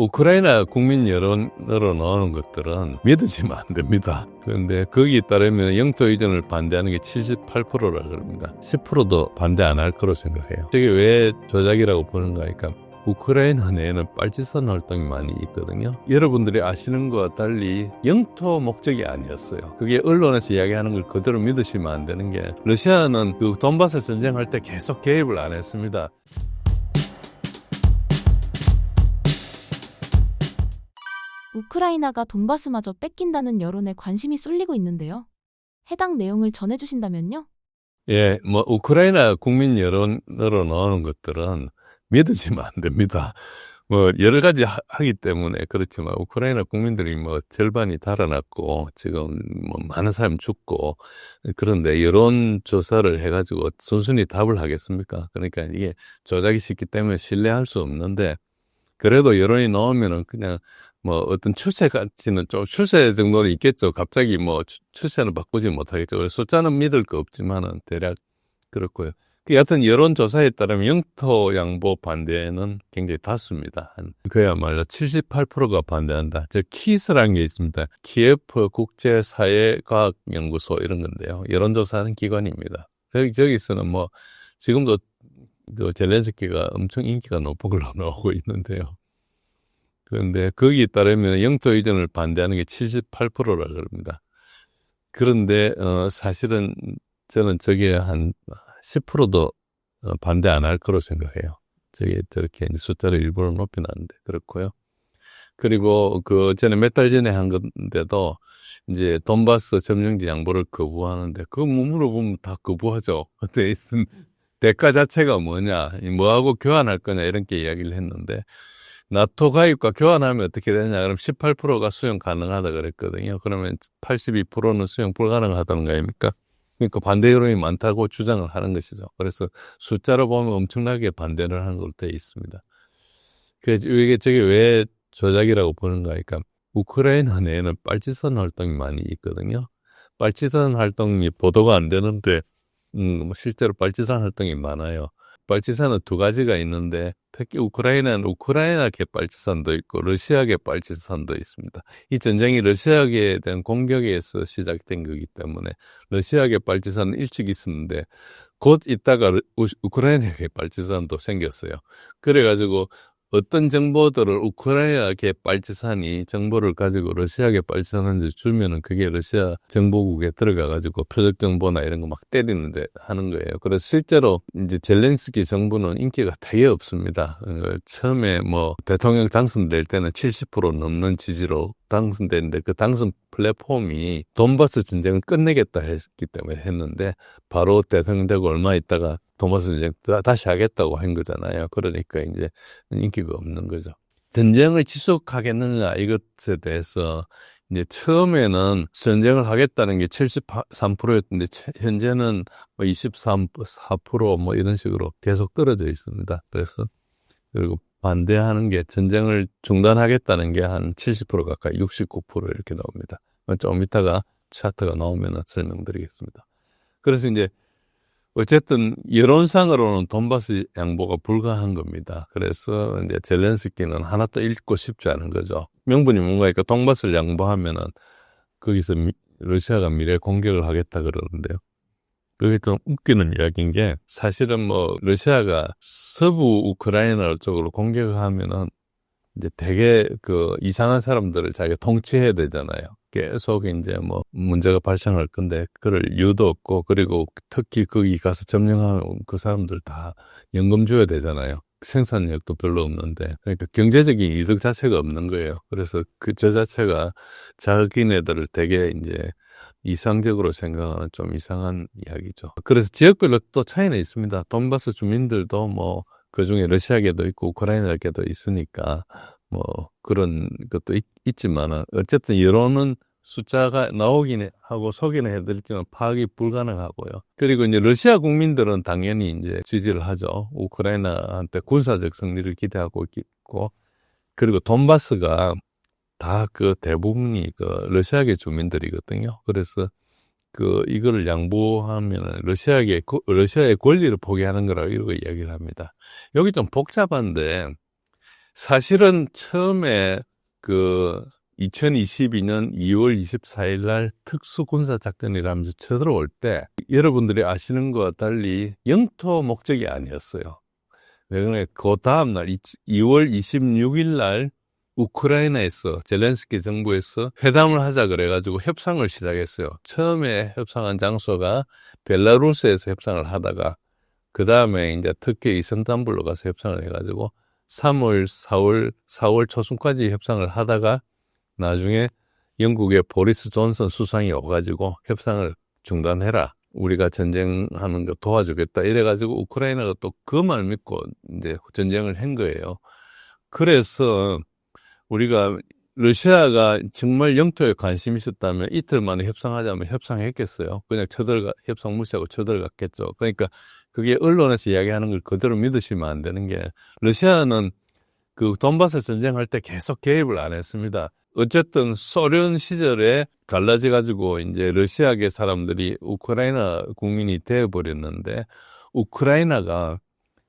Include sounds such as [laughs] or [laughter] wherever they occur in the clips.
우크라이나 국민 여론으로 나오는 것들은 믿으시면 안 됩니다. 그런데 거기에 따르면 영토 이전을 반대하는 게 78%라 그럽니다. 10%도 반대 안 할 거로 생각해요. 저게 왜 조작이라고 보는가 하니까 우크라이나 내에는 빨치산 활동이 많이 있거든요. 여러분들이 아시는 것과 달리 영토 목적이 아니었어요. 그게 언론에서 이야기하는 걸 그대로 믿으시면 안 되는 게 러시아는 그 돈바스 전쟁할 때 계속 개입을 안 했습니다. 우크라이나가 돈바스마저 뺏긴다는 여론에 관심이 쏠리고 있는데요. 해당 내용을 전해주신다면요? 예, 뭐 우크라이나 국민 여론으로 나오는 것들은 믿으시면 안 됩니다. 뭐 여러 가지 하, 기 때문에 그렇지만 우크라이나 국민들이 뭐 절반이 달아났고 지금 뭐 많은 사람 죽고 그런데 여론 조사를 해가지고 순순히 답을 하겠습니까? 그러니까 이게 조작이 쉽기 때문에 신뢰할 수 없는데 그래도 여론이 나오면은 그냥 뭐 어떤 추세 가치는 좀 추세 정도는 있겠죠. 갑자기 뭐 추- 추세는 바꾸지 못하겠죠. 그래서 숫자는 믿을 거 없지만은 대략 그렇고요. 그 여하튼 여론조사에 따르면 영토 양보 반대는 굉장히 다수입니다. 한 그야말로 78%가 반대한다. 즉 키스라는 게 있습니다. 키예프 국제사회과학연구소 이런 건데요. 여론조사하는 기관입니다. 저기 저기서는 뭐 지금도 저 젤렌스키가 엄청 인기가 높은 걸로 [laughs] 나오고 있는데요. 그런데 거기에 따르면 영토 이전을 반대하는 게 78%라 그럽니다. 그런데 어 사실은 저는 저게 한 10%도 어, 반대 안 할 거로 생각해요. 저게 저렇게 숫자를 일부러 높여놨는데 그렇고요. 그리고 그 전에 몇 달 전에 한 건데도 이제 돈바스 점령지 양보를 거부하는데 그거 뭐 물어보면 다 거부하죠. [laughs] 어때 있은 대가 자체가 뭐냐, 뭐하고 교환할 거냐 이런 게 이야기를 했는데 나토 가입과 교환하면 어떻게 되냐? 그럼 18%가 수용 가능하다 그랬거든요. 그러면 82%는 수용 불가능하다는 거 아닙니까? 그러니까 반대 여론이 많다고 주장을 하는 것이죠. 그래서 숫자로 보면 엄청나게 반대를 하는 걸로 되어 있습니다. 그래서 이게 저게 왜 조작이라고 보는가 하니까 우크라이나 내에는 빨치산 활동이 많이 있거든요. 빨치산 활동이 보도가 안 되는데 음, 뭐 실제로 빨치산 활동이 많아요. 빨치산은 두 가지가 있는데 특히 우크라이나는 우크라이나계 빨치산도 있고 러시아계 빨치산도 있습니다. 이 전쟁이 러시아계에 대한 공격에서 시작된 거기 때문에 러시아계 빨치산은 일찍 있었는데 곧 있다가 우- 우크라이나계 [laughs] 빨치산도 생겼어요. 그래가지고 어떤 정보들을 우크라이나계 빨치산이 정보를 가지고 러시아계 빨치산한테 주면은 그게 러시아 정보국에 들어가가지고 표적 정보나 이런 거 막 때리는데 하는 거예요. 그래서 실제로 이제 젤렌스키 정부는 인기가 되게 없습니다. 어, 처음에 뭐 대통령 당선될 때는 70% 넘는 지지로 당선됐는데 그 당선 플랫폼이 돈바스 전쟁을 끝내겠다 했기 때문에 했는데 바로 대통령 되고 얼마 있다가 전쟁 다- 다시 하겠다고 한 거잖아요. 그러니까 이제 인기가 없는 거죠. 전쟁을 지속하겠느냐 이것에 대해서 이제 처음에는 전쟁을 하겠다는 게 73%였는데 현재는 뭐 23, 4%뭐 이런 식으로 계속 떨어져 있습니다. 그래서 그리고 반대하는 게 전쟁을 중단하겠다는 게 한 70% 가까이 69% 이렇게 나옵니다. 좀 이따가 차트가 나오면 설명드리겠습니다. 그래서 이제 어쨌든 여론상으로는 돈바스 양보가 불가한 겁니다. 그래서 이제 젤렌스키는 하나도 읽고 싶지 않은 거죠. 명분이 뭔가니까 돈바스를 양보하면은 거기서 미- 러시아가 미래 공격을 하겠다 그러는데요. 그게 좀 웃기는 이야기인 게 사실은 뭐 러시아가 서부 우크라이나 쪽으로 공격을 하면은 이제 되게 그 이상한 사람들을 자기가 통치해야 되잖아요. 계속 이제 뭐 문제가 발생할 건데 그럴 이유도 없고 그리고 특히 거기 가서 점령한 그 사람들 다 연금 줘야 되잖아요. 생산력도 별로 없는데 그러니까 경제적인 이득 자체가 없는 거예요. 그래서 그 저 자체가 자기네들을 되게 이제 이상적으로 생각하는 좀 이상한 이야기죠. 그래서 지역별로 또 차이는 있습니다. 돈바스 주민들도 뭐 그중에 러시아계도 있고 우크라이나계도 있으니까 뭐 그런 것도 있, 있지만은 어쨌든 여론은 숫자가 나오긴 하고 소개는 해드렸지만 파악이 불가능하고요. 그리고 이제 러시아 국민들은 당연히 이제 지지를 하죠. 우크라이나한테 군사적 승리를 기대하고 있고 그리고 돈바스가 다 그 대부분이 그 러시아계 주민들이거든요. 그래서 그 이거를 양보하면 러시아계 고- 러시아의 권리를 포기하는 거라고 이러고 이야기를 합니다. 여기 좀 복잡한데 사실은 처음에 그 2022년 2월 24일 날 특수군사작전이라면서 쳐들어올 때 여러분들이 아시는 것과 달리 영토 목적이 아니었어요. 왜 그러냐, 그 다음날 2월 26일 날 우크라이나에서 젤렌스키 정부에서 회담을 하자 그래가지고 협상을 시작했어요. 처음에 협상한 장소가 벨라루스에서 협상을 하다가 그 다음에 이제 터키 이스탄불로 가서 협상을 해가지고 3월, 4월, 4월 초순까지 협상을 하다가 나중에 영국의 보리스 존슨 수상이 와가지고 협상을 중단해라. 우리가 전쟁하는 거 도와주겠다. 이래가지고 우크라이나가 또 그 말 믿고 이제 전쟁을 한 거예요. 그래서 우리가 러시아가 정말 영토에 관심이 있었다면 이틀 만에 협상하자면 협상했겠어요. 그냥 쳐들어가, 협상 무시하고 쳐들어갔겠죠. 그러니까 그게 언론에서 이야기하는 걸 그대로 믿으시면 안 되는 게 러시아는 그 돈바스 전쟁할 때 계속 개입을 안 했습니다. 어쨌든 소련 시절에 갈라져 가지고 이제 러시아계 사람들이 우크라이나 국민이 되어 버렸는데 우크라이나가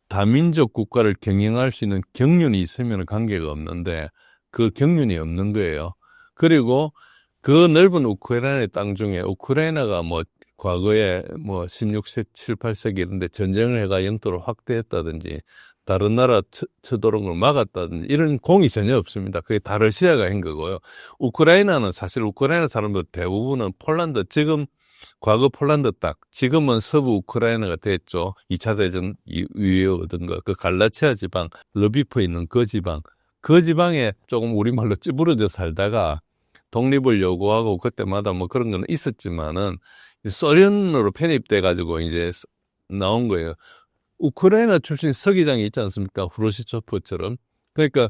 다민족 국가를 경영할 수 있는 경륜이 있으면 관계가 없는데 그 경륜이 없는 거예요. 그리고 그 넓은 우크라이나의 땅 중에 우크라이나가 뭐 과거에 뭐 16세기, 7, 8세기 이런데 전쟁을 해가 영토를 확대했다든지 다른 나라 쳐, 쳐들어온 걸 막았다든지 이런 공이 전혀 없습니다. 그게 다 러시아가 한 거고요. 우크라이나는 사실 우크라이나 사람들 대부분은 폴란드 지금 과거 폴란드 딱 지금은 서부 우크라이나가 됐죠. 2차 대전 이후에 얻은 거. 그 갈라치아 지방, 러비프에 있는 그 지방. 그 지방에 조금 우리말로 찌부러져 살다가 독립을 요구하고 그때마다 뭐 그런 거는 있었지만은 소련으로 편입돼 가지고 이제 나온 거예요. 우크라이나 출신 서기장이 있지 않습니까? 후르시초프처럼. 그러니까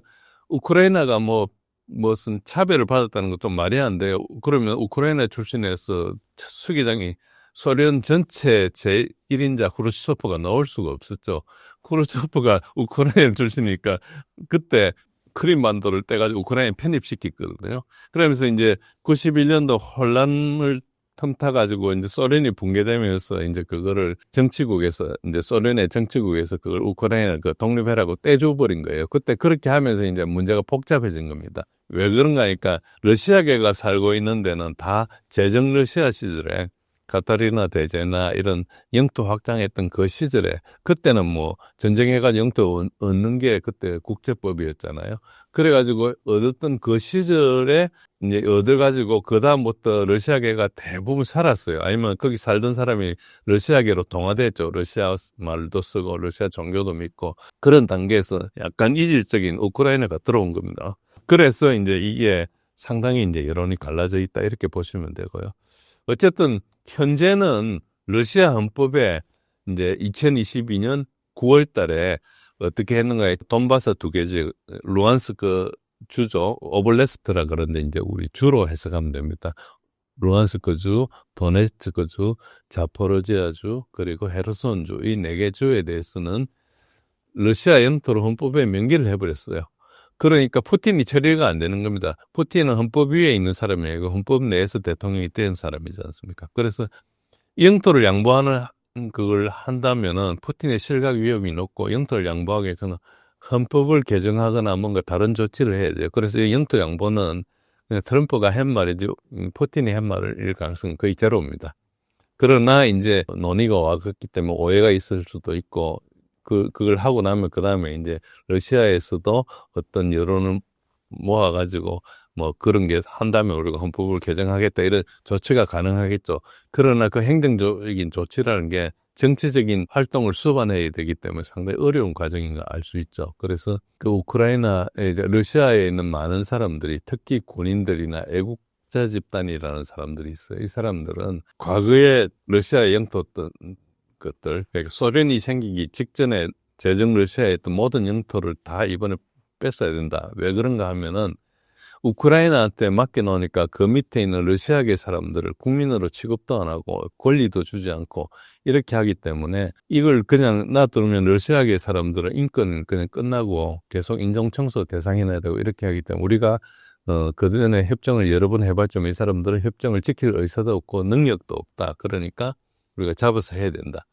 우크라이나가 뭐 무슨 차별을 받았다는 것좀 말이 안 돼요. 그러면 우크라이나 출신에서 서기장이 소련 전체 제1인자 후르시초프가 나올 수가 없었죠. 후르시초프가 우크라이나 출신이니까 그때 크림반도를 떼가지고 우크라이나에 편입시켰거든요. 그러면서 이제 91년도 혼란을 틈타 가지고 이제 소련이 붕괴되면서 이제 그거를 정치국에서 이제 소련의 정치국에서 그걸 우크라이나 그 독립해라고 떼줘 버린 거예요. 그때 그렇게 하면서 이제 문제가 복잡해진 겁니다. 왜 그런가 하니까 러시아계가 살고 있는 데는 다 제정 러시아 시절에 카타리나 대제나 이런 영토 확장했던 그 시절에 그때는 뭐 전쟁해가지고 영토 얻는 게 그때 국제법이었잖아요. 그래가지고 얻었던 그 시절에 이제 얻어가지고 그 다음부터 러시아계가 대부분 살았어요. 아니면 거기 살던 사람이 러시아계로 동화됐죠. 러시아 말도 쓰고 러시아 종교도 믿고 그런 단계에서 약간 이질적인 우크라이나가 들어온 겁니다. 그래서 이제 이게 상당히 이제 여론이 갈라져 있다 이렇게 보시면 되고요. 어쨌든 현재는 러시아 헌법에 이제 2022년 9월 달에 어떻게 했는가에 돈바스 두 개지 루안스크 주죠. 오블레스트라 그런데 이제 우리 주로 해석하면 됩니다. 루안스크 주, 도네츠크 주, 자포로지아 주, 그리고 헤르손 주 이 네 개 주에 대해서는 러시아 영토로 헌법에 명기를 해버렸어요. 그러니까 푸틴이 처리가 안 되는 겁니다. 푸틴은 헌법 위에 있는 사람이 아니고 헌법 내에서 대통령이 된 사람이지 않습니까? 그래서 영토를 양보하는 그걸 한다면은 푸틴의 실각 위험이 높고 영토를 양보하기 위해서는 헌법을 개정하거나 뭔가 다른 조치를 해야 돼요. 그래서 이 영토 양보는 트럼프가 한 말이지 푸틴이 한 말일 가능성은 거의 제로입니다. 그러나 이제 논의가 와갔기 때문에 오해가 있을 수도 있고 그, 그걸 하고 나면 그 다음에 이제 러시아에서도 어떤 여론을 모아가지고 뭐 그런 게 한다면 우리가 헌법을 개정하겠다 이런 조치가 가능하겠죠. 그러나 그 행정적인 조치라는 게 정치적인 활동을 수반해야 되기 때문에 상당히 어려운 과정인 걸 알 수 있죠. 그래서 그 우크라이나, 이제 러시아에 있는 많은 사람들이 특히 군인들이나 애국자 집단이라는 사람들이 있어요. 이 사람들은 과거에 러시아의 영토였던 것들, 그러니까 소련이 생기기 직전에 제정 러시아에 있던 모든 영토를 다 이번에 뺐어야 된다. 왜 그런가 하면은 우크라이나한테 맡겨놓으니까 그 밑에 있는 러시아계 사람들을 국민으로 취급도 안 하고 권리도 주지 않고 이렇게 하기 때문에 이걸 그냥 놔두면 러시아계 사람들은 인권은 그냥 끝나고 계속 인종 청소 대상이나 되고 이렇게 하기 때문에 우리가 어, 그전에 협정을 여러 번 해봤지만 이 사람들은 협정을 지킬 의사도 없고 능력도 없다. 그러니까 우리가 잡아서 해야 된다.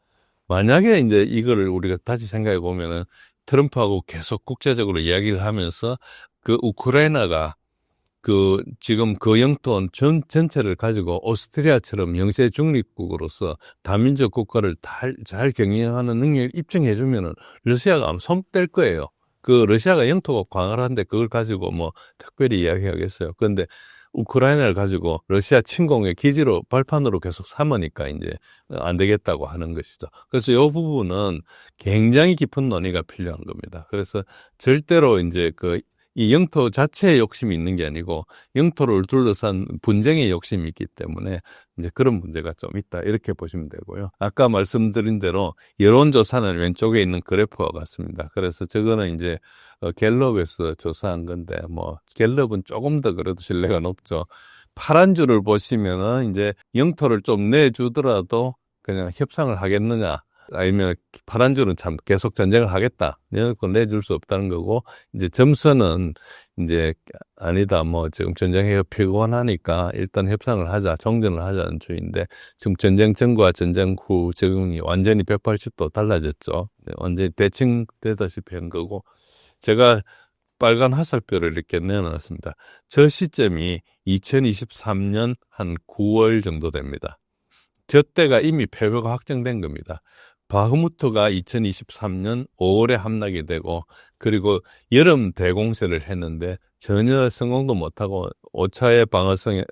만약에 이제 이거를 우리가 다시 생각해 보면은 트럼프하고 계속 국제적으로 이야기를 하면서 그 우크라이나가 그 지금 그 영토 전 전체를 가지고 오스트리아처럼 영세 중립국으로서 다민족 국가를 잘, 잘 경영하는 능력을 입증해 주면은 러시아가 손뗄 거예요. 그 러시아가 영토가 광활한데 그걸 가지고 뭐 특별히 이야기하겠어요. 그런데 우크라이나를 가지고 러시아 침공의 기지로 발판으로 계속 삼으니까 이제 안 되겠다고 하는 것이죠. 그래서 이 부분은 굉장히 깊은 논의가 필요한 겁니다. 그래서 절대로 이제 그 이 영토 자체에 욕심이 있는 게 아니고 영토를 둘러싼 분쟁의 욕심이 있기 때문에 이제 그런 문제가 좀 있다 이렇게 보시면 되고요. 아까 말씀드린 대로 여론조사는 왼쪽에 있는 그래프와 같습니다. 그래서 저거는 이제 어, 갤럽에서 조사한 건데 뭐 갤럽은 조금 더 그래도 신뢰가 높죠. 파란 줄을 보시면은 이제 영토를 좀 내주더라도 그냥 협상을 하겠느냐 아니면 파란 줄은 참 계속 전쟁을 하겠다. 내놓고 내줄 수 없다는 거고, 이제 점수는 이제 아니다. 뭐 지금 전쟁이 피곤하니까 일단 협상을 하자, 정전을 하자는 주인데, 지금 전쟁 전과 전쟁 후 적응이 완전히 180도 달라졌죠. 네, 완전히 대칭되다시피 한 거고, 제가 빨간 화살표를 이렇게 내놨습니다. 저 시점이 2023년 한 9월 정도 됩니다. 저 때가 이미 패배가 확정된 겁니다. 바흐무트가 2023년 5월에 함락이 되고 그리고 여름 대공세를 했는데 전혀 성공도 못하고 5차의 방어성에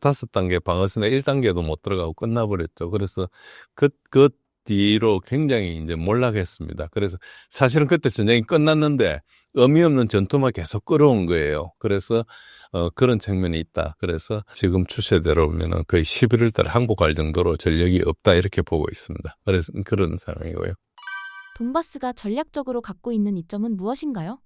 다섯 단계 방어성에 1단계도 못 들어가고 끝나버렸죠. 그래서 그, 그 뒤로 굉장히 이제 몰락했습니다. 그래서 사실은 그때 전쟁이 끝났는데 의미 없는 전투만 계속 끌어온 거예요. 그래서 어, 그런 측면이 있다. 그래서 지금 추세대로 보면은 거의 11월 달 항복할 정도로 전력이 없다 이렇게 보고 있습니다. 그래서 그런 상황이고요. 돈바스가 전략적으로 갖고 있는 이점은 무엇인가요?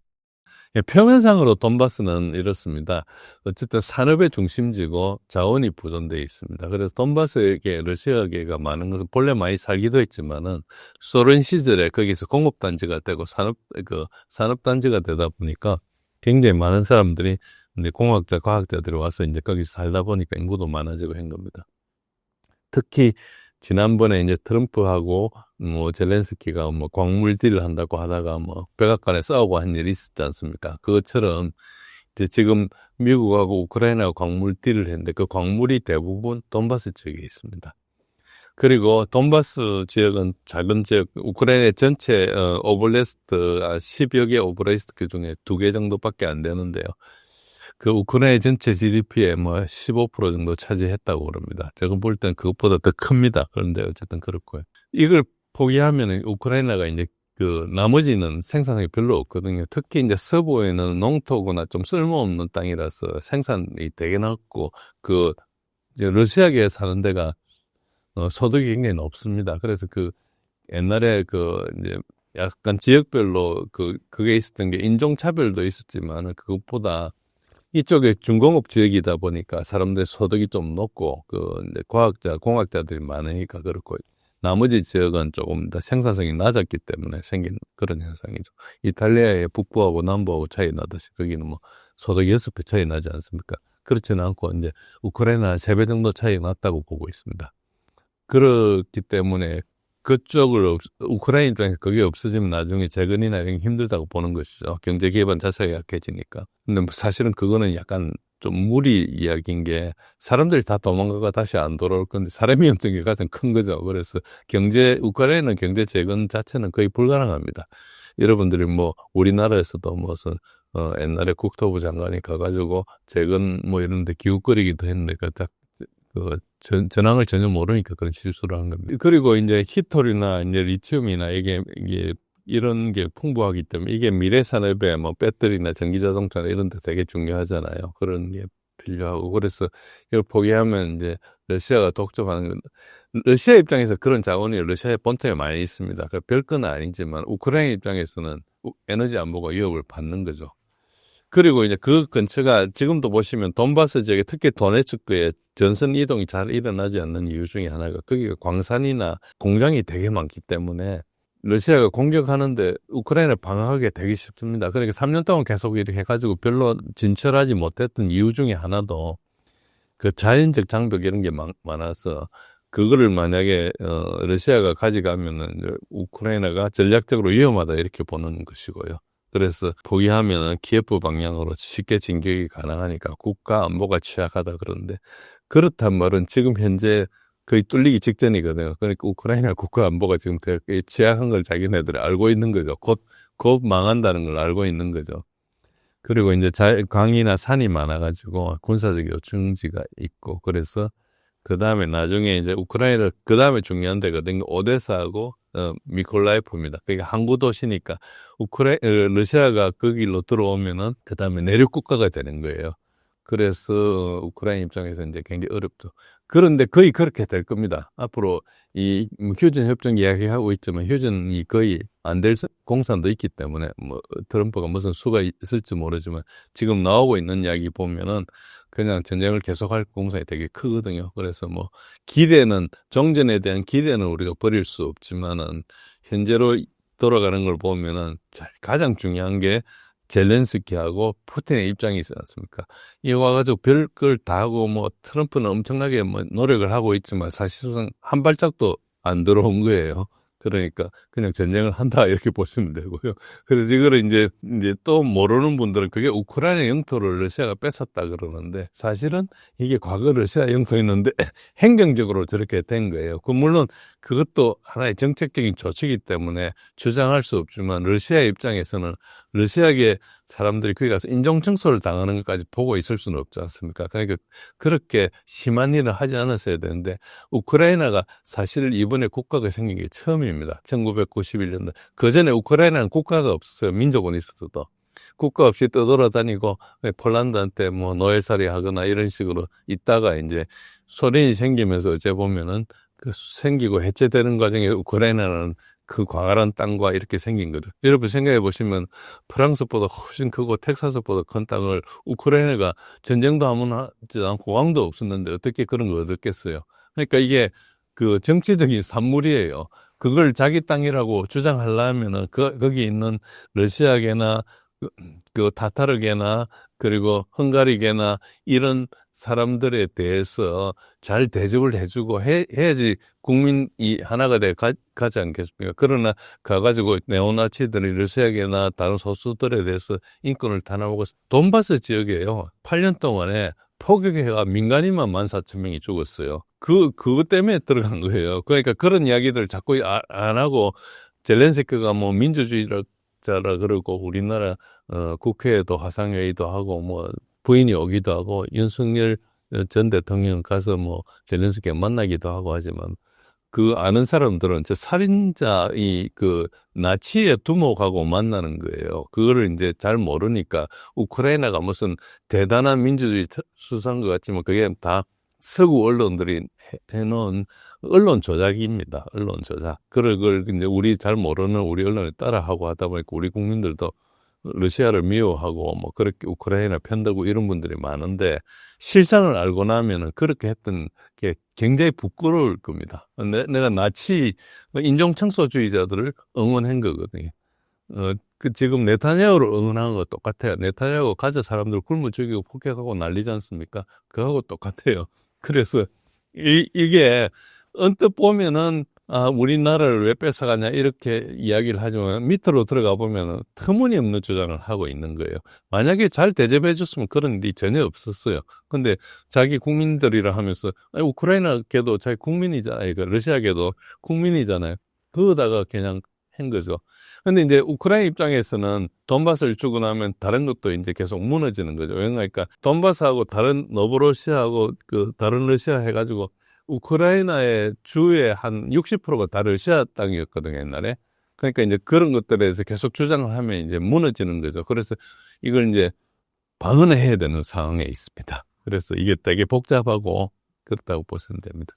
예, 표면상으로 돈바스는 이렇습니다. 어쨌든 산업의 중심지고 자원이 보존되어 있습니다. 그래서 돈바스에게 러시아계가 많은 것은 본래 많이 살기도 했지만은 소련 시절에 거기서 공업단지가 되고 산업, 그 산업단지가 되다 보니까 굉장히 많은 사람들이 이제 공학자, 과학자들이 와서 이제 거기서 살다 보니까 인구도 많아지고 한 겁니다. 특히 지난번에 이제 트럼프하고 뭐 젤렌스키가 뭐 광물 딜을 한다고 하다가 뭐 백악관에 싸우고 한 일이 있었지 않습니까? 그것처럼 이제 지금 미국하고 우크라이나가 광물 딜을 했는데 그 광물이 대부분 돈바스 지역에 있습니다. 그리고 돈바스 지역은 작은 지역, 우크라이나 전체 어, 오블레스트 10여 개 오블레스트 그 중에 두 개 정도밖에 안 되는데요. 그 우크라이나 전체 GDP의 뭐 15% 정도 차지했다고 그럽니다. 제가 볼 땐 그것보다 더 큽니다. 그런데 어쨌든 그렇고요. 이걸 포기하면 우크라이나가 이제 그 나머지는 생산성이 별로 없거든요. 특히 이제 서부에는 농토거나 좀 쓸모없는 땅이라서 생산이 되게 낮고 그 이제 러시아계에 사는 데가 어, 소득이 굉장히 높습니다. 그래서 그 옛날에 그 이제 약간 지역별로 그 그게 있었던 게 인종 차별도 있었지만 그것보다 이쪽에 중공업 지역이다 보니까 사람들 소득이 좀 높고 그 이제 과학자, 공학자들이 많으니까 그렇고 나머지 지역은 조금 더 생산성이 낮았기 때문에 생긴 그런 현상이죠. 이탈리아의 북부하고 남부하고 차이 나듯이 거기는 뭐 소득 여섯 배 차이 나지 않습니까? 그렇지는 않고 이제 우크라이나 세 배 정도 차이 났다고 보고 있습니다. 그렇기 때문에 그쪽을 우크라이나 입장에서 그게 없어지면 나중에 재건이나 이런 게 힘들다고 보는 것이죠. 경제 기반 자체가 약해지니까. 근데 뭐 사실은 그거는 약간 좀 무리 이야기인 게 사람들이 다 도망가가 다시 안 돌아올 건데 사람이 없던 게 가장 큰 거죠. 그래서 경제 우크라이나 경제 재건 자체는 거의 불가능합니다. 여러분들이 뭐 우리나라에서도 무슨 어 옛날에 국토부 장관이 가가지고 재건 뭐 이런데 기웃거리기도 했는데 그딱 그 전, 전황을 전혀 모르니까 그런 실수를 한 겁니다. 그리고 이제 히토리나 이제 리튬이나 이게 이게 이런 게 풍부하기 때문에 이게 미래 산업에 뭐 배터리나 전기 자동차나 이런 데 되게 중요하잖아요. 그런 게 필요하고 그래서 이걸 포기하면 이제 러시아가 독점하는 건 러시아 입장에서 그런 자원이 러시아의 본토에 많이 있습니다. 그 별건 아니지만 우크라이나 입장에서는 에너지 안보가 위협을 받는 거죠. 그리고 이제 그 근처가 지금도 보시면 돈바스 지역에 특히 도네츠크에 전선 이동이 잘 일어나지 않는 이유 중에 하나가 거기가 광산이나 공장이 되게 많기 때문에 러시아가 공격하는데 우크라이나 방어하기 되게 쉽습니다. 그러니까 3년 동안 계속 이렇게 해가지고 별로 진출하지 못했던 이유 중에 하나도 그 자연적 장벽 이런 게 많, 아서 그거를 만약에 어, 러시아가 가져가면은 우크라이나가 전략적으로 위험하다 이렇게 보는 것이고요. 그래서 포기하면은 키예프 방향으로 쉽게 진격이 가능하니까 국가 안보가 취약하다 그러는데 그렇단 말은 지금 현재 거의 뚫리기 직전이거든요. 그러니까 우크라이나 국가 안보가 지금 되게 취약한 걸 자기네들이 알고 있는 거죠. 곧, 곧 망한다는 걸 알고 있는 거죠. 그리고 이제 자, 강이나 산이 많아가지고 군사적 요충지가 있고 그래서 그 다음에 나중에 이제 우크라이나 그 다음에 중요한 데거든요. 오데사하고 어, 미콜라이프입니다. 그게 항구 도시니까 우크라이 어, 러시아가 거기로 들어오면은 그 다음에 내륙 국가가 되는 거예요. 그래서 어, 우크라이나 입장에서 이제 굉장히 어렵죠. 그런데 거의 그렇게 될 겁니다. 앞으로 이 휴전 협정 이야기하고 있지만 휴전이 거의 안 될 공산도 있기 때문에 뭐 트럼프가 무슨 수가 있을지 모르지만 지금 나오고 있는 이야기 보면은 그냥 전쟁을 계속할 공산이 되게 크거든요. 그래서 뭐 기대는 정전에 대한 기대는 우리가 버릴 수 없지만은 현재로 돌아가는 걸 보면은 가장 중요한 게 젤렌스키하고 푸틴의 입장이 있지 않습니까? 이 와 가지고 별걸 다 하고 뭐 트럼프는 엄청나게 뭐 노력을 하고 있지만 사실상 한 발짝도 안 들어온 거예요. 그러니까 그냥 전쟁을 한다 [laughs] 이렇게 보시면 되고요. 그래서 이거를 이제 이제 또 모르는 분들은 그게 우크라이나 영토를 러시아가 뺏었다 그러는데 사실은 이게 과거 러시아 영토였는데 [laughs] 행정적으로 저렇게 된 거예요. 그 물론 그것도 하나의 정책적인 조치이기 때문에 주장할 수 없지만 러시아 입장에서는 러시아계 사람들이 거기 가서 인종 청소를 당하는 것까지 보고 있을 수는 없지 않습니까? 그러니까 그렇게 심한 일을 하지 않았어야 되는데 우크라이나가 사실 이번에 국가가 생긴 게 처음입니다. 1991년도. 그 전에 우크라이나는 국가가 없었어요. 민족은 있었어도. 국가 없이 떠돌아다니고 폴란드한테 뭐 노예살이 하거나 이런 식으로 있다가 이제 소련이 생기면서 어째 보면은 그 생기고 해체되는 과정에 우크라이나는 그 광활한 땅과 이렇게 생긴 거죠. 여러분 생각해 보시면 프랑스보다 훨씬 크고 텍사스보다 큰 땅을 우크라이나가 전쟁도 한번 하지 않고 왕도 없었는데 어떻게 그런 걸 얻었겠어요. 그러니까 이게 그 정치적인 산물이에요. 그걸 자기 땅이라고 주장하려면은 그 거기 있는 러시아계나 그, 그 타타르계나 그리고 헝가리계나 이런 사람들에 대해서 잘 대접을 해주고 해, 해야지 국민이 하나가 돼 가, 가지 않겠습니까? 그러나 가가지고 네오나치들이 러시아계나 다른 소수들에 대해서 인권을 단합하고 돈바스 지역에요. 8년 동안에 포격해가 민간인만 14,000명이 죽었어요. 그, 그것 때문에 들어간 거예요. 그러니까 그런 이야기들 자꾸 아, 안 하고 젤렌스키가 뭐 민주주의자라 그러고 우리나라 어, 국회에도 화상회의도 하고 뭐 부인이 오기도 하고 윤석열 전 대통령 가서 뭐 젤렌스키 만나기도 하고 하지만 그 아는 사람들은 저 살인자 이그 나치의 두목하고 만나는 거예요. 그거를 이제 잘 모르니까 우크라이나가 무슨 대단한 민주주의 수사인 것 같지만 그게 다 서구 언론들이 해놓은 언론 조작입니다. 언론 조작. 그걸 이제 우리 잘 모르는 우리 언론에 따라하고 하다 보니까 우리 국민들도 러시아를 미워하고 뭐 그렇게 우크라이나 편들고 이런 분들이 많은데 실상을 알고 나면은 그렇게 했던 게 굉장히 부끄러울 겁니다. 내, 내가 나치 뭐 인종 청소주의자들을 응원한 거거든요. 어, 그 지금 네타냐후를 응원한 거 똑같아요. 네타냐후 가자 사람들 굶어 죽이고 폭격하고 난리지 않습니까? 그하고 똑같아요. 그래서 이, 이게 언뜻 보면은 아, 우리나라를 왜 뺏어가냐, 이렇게 이야기를 하지만 밑으로 들어가 보면 터무니없는 주장을 하고 있는 거예요. 만약에 잘 대접해 줬으면 그런 일이 전혀 없었어요. 근데 자기 국민들이라 하면서, 아니, 우크라이나계도 자기 국민이잖아요. 그 러시아계도 국민이잖아요. 그거다가 그냥 한 거죠. 근데 이제 우크라이나 입장에서는 돈바스를 주고 나면 다른 것도 이제 계속 무너지는 거죠. 왜냐니까 돈바스하고 다른 노브로시아하고 그 다른 러시아 해가지고 우크라이나의 주의 한 60%가 다 러시아 땅이었거든요, 옛날에. 그러니까 이제 그런 것들에 대해서 계속 주장을 하면 이제 무너지는 거죠. 그래서 이걸 이제 방어해야 되는 상황에 있습니다. 그래서 이게 되게 복잡하고 그렇다고 보시면 됩니다.